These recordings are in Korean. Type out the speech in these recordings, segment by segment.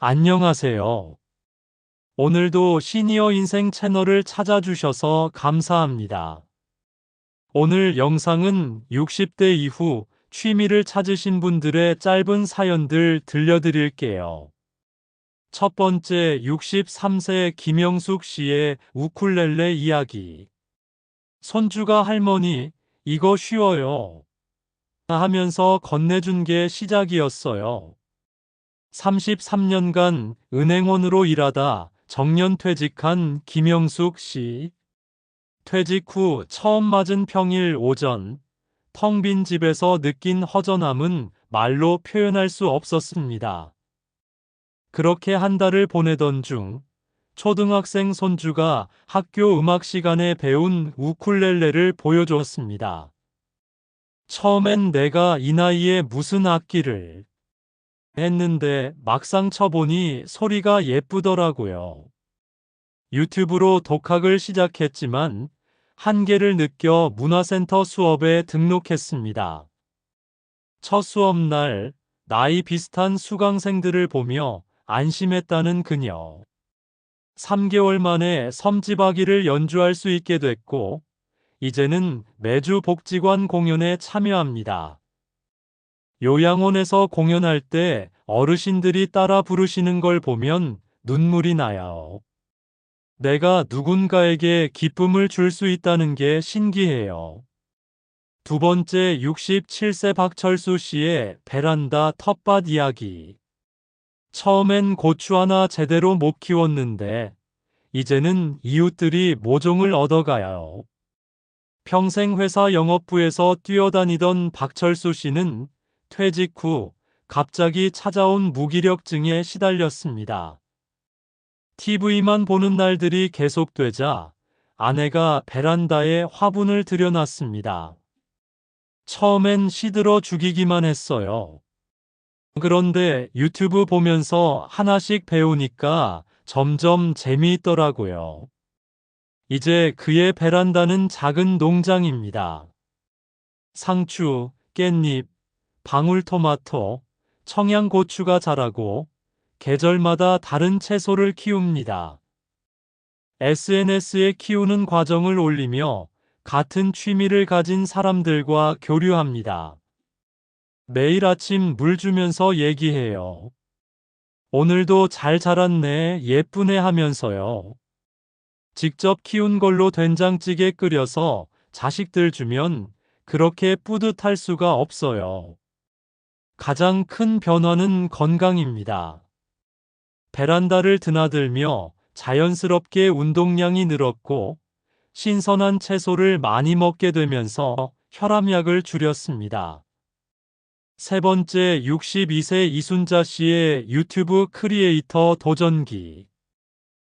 안녕하세요. 오늘도 시니어 인생 채널을 찾아주셔서 감사합니다. 오늘 영상은 60대 이후 취미를 찾으신 분들의 짧은 사연들 들려드릴게요. 첫 번째 63세 김영숙 씨의 우쿨렐레 이야기. 손주가 할머니, 이거 쉬워요. 하면서 건네준 게 시작이었어요. 33년간 은행원으로 일하다 정년 퇴직한 김영숙 씨. 퇴직 후 처음 맞은 평일 오전, 텅 빈 집에서 느낀 허전함은 말로 표현할 수 없었습니다. 그렇게 한 달을 보내던 중, 초등학생 손주가 학교 음악 시간에 배운 우쿨렐레를 보여주었습니다. 처음엔 내가 이 나이에 무슨 악기를 했는데 막상 쳐보니 소리가 예쁘더라고요. 유튜브로 독학을 시작했지만 한계를 느껴 문화센터 수업에 등록했습니다. 첫 수업날 나이 비슷한 수강생들을 보며 안심했다는 그녀. 3개월 만에 섬지박이를 연주할 수 있게 됐고, 이제는 매주 복지관 공연에 참여합니다. 요양원에서 공연할 때 어르신들이 따라 부르시는 걸 보면 눈물이 나요. 내가 누군가에게 기쁨을 줄 수 있다는 게 신기해요. 두 번째 67세 박철수 씨의 베란다 텃밭 이야기. 처음엔 고추 하나 제대로 못 키웠는데, 이제는 이웃들이 모종을 얻어가요. 평생 회사 영업부에서 뛰어다니던 박철수 씨는 퇴직 후 갑자기 찾아온 무기력증에 시달렸습니다. TV만 보는 날들이 계속되자 아내가 베란다에 화분을 들여놨습니다. 처음엔 시들어 죽이기만 했어요. 그런데 유튜브 보면서 하나씩 배우니까 점점 재미있더라고요. 이제 그의 베란다는 작은 농장입니다. 상추, 깻잎, 방울토마토, 청양고추가 자라고 계절마다 다른 채소를 키웁니다. SNS에 키우는 과정을 올리며 같은 취미를 가진 사람들과 교류합니다. 매일 아침 물 주면서 얘기해요. 오늘도 잘 자랐네, 예쁘네 하면서요. 직접 키운 걸로 된장찌개 끓여서 자식들 주면 그렇게 뿌듯할 수가 없어요. 가장 큰 변화는 건강입니다. 베란다를 드나들며 자연스럽게 운동량이 늘었고 신선한 채소를 많이 먹게 되면서 혈압약을 줄였습니다. 세 번째 62세 이순자 씨의 유튜브 크리에이터 도전기.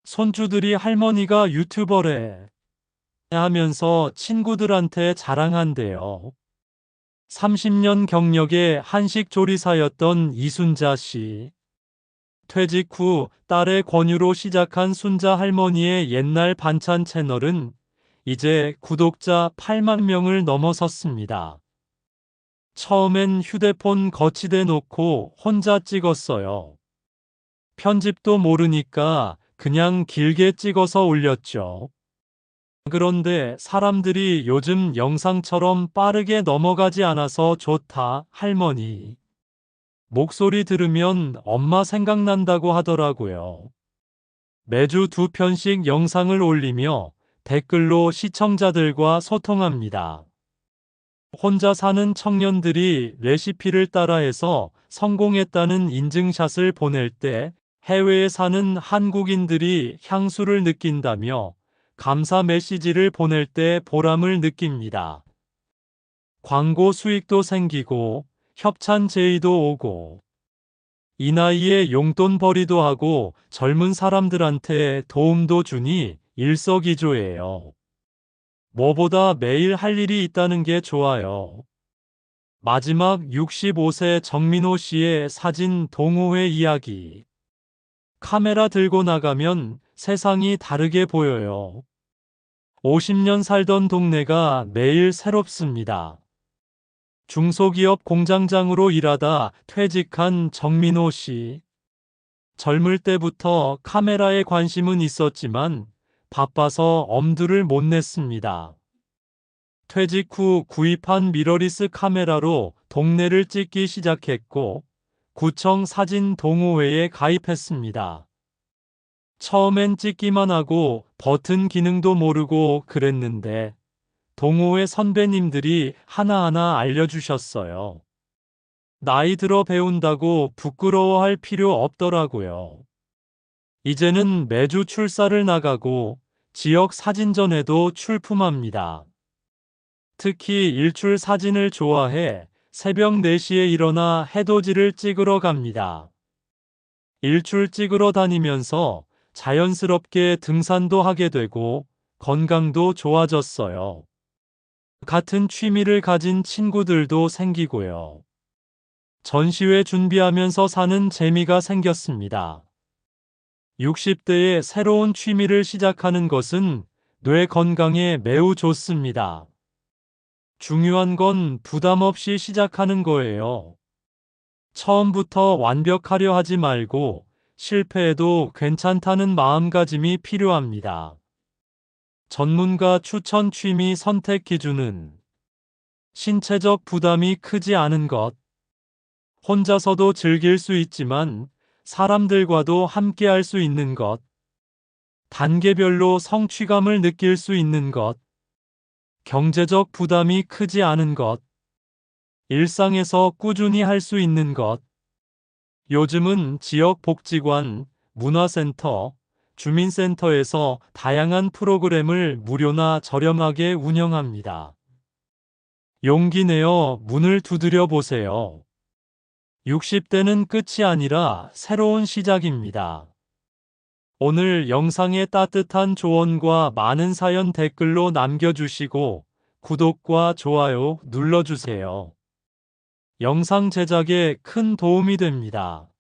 손주들이 할머니가 유튜버래 하면서 친구들한테 자랑한대요. 30년 경력의 한식 조리사였던 이순자 씨. 퇴직 후 딸의 권유로 시작한 순자 할머니의 옛날 반찬 채널은 이제 구독자 8만 명을 넘어섰습니다. 처음엔 휴대폰 거치대 놓고 혼자 찍었어요. 편집도 모르니까 그냥 길게 찍어서 올렸죠. 그런데 사람들이 요즘 영상처럼 빠르게 넘어가지 않아서 좋다, 할머니. 목소리 들으면 엄마 생각난다고 하더라고요. 매주 두 편씩 영상을 올리며 댓글로 시청자들과 소통합니다. 혼자 사는 청년들이 레시피를 따라해서 성공했다는 인증샷을 보낼 때 해외에 사는 한국인들이 향수를 느낀다며 감사 메시지를 보낼 때 보람을 느낍니다. 광고 수익도 생기고 협찬 제의도 오고 이 나이에 용돈 벌이도 하고 젊은 사람들한테 도움도 주니 일석이조예요. 뭐보다 매일 할 일이 있다는 게 좋아요. 마지막 65세 정민호 씨의 사진 동호회 이야기. 카메라 들고 나가면 세상이 다르게 보여요. 50년 살던 동네가 매일 새롭습니다. 중소기업 공장장으로 일하다 퇴직한 정민호 씨. 젊을 때부터 카메라에 관심은 있었지만 바빠서 엄두를 못 냈습니다. 퇴직 후 구입한 미러리스 카메라로 동네를 찍기 시작했고 구청 사진 동호회에 가입했습니다. 처음엔 찍기만 하고 버튼 기능도 모르고 그랬는데 동호회 선배님들이 하나하나 알려주셨어요. 나이 들어 배운다고 부끄러워할 필요 없더라고요. 이제는 매주 출사를 나가고 지역 사진전에도 출품합니다. 특히 일출 사진을 좋아해 새벽 4시에 일어나 해돋이를 찍으러 갑니다. 일출 찍으러 다니면서 자연스럽게 등산도 하게 되고 건강도 좋아졌어요. 같은 취미를 가진 친구들도 생기고요. 전시회 준비하면서 사는 재미가 생겼습니다. 60대에 새로운 취미를 시작하는 것은 뇌 건강에 매우 좋습니다. 중요한 건 부담 없이 시작하는 거예요. 처음부터 완벽하려 하지 말고 실패해도 괜찮다는 마음가짐이 필요합니다. 전문가 추천 취미 선택 기준은 신체적 부담이 크지 않은 것, 혼자서도 즐길 수 있지만 사람들과도 함께 할 수 있는 것, 단계별로 성취감을 느낄 수 있는 것, 경제적 부담이 크지 않은 것, 일상에서 꾸준히 할 수 있는 것. 요즘은 지역 복지관, 문화센터, 주민센터에서 다양한 프로그램을 무료나 저렴하게 운영합니다. 용기 내어 문을 두드려 보세요. 60대는 끝이 아니라 새로운 시작입니다. 오늘 영상의 따뜻한 조언과 많은 사연 댓글로 남겨주시고 구독과 좋아요 눌러주세요. 영상 제작에 큰 도움이 됩니다.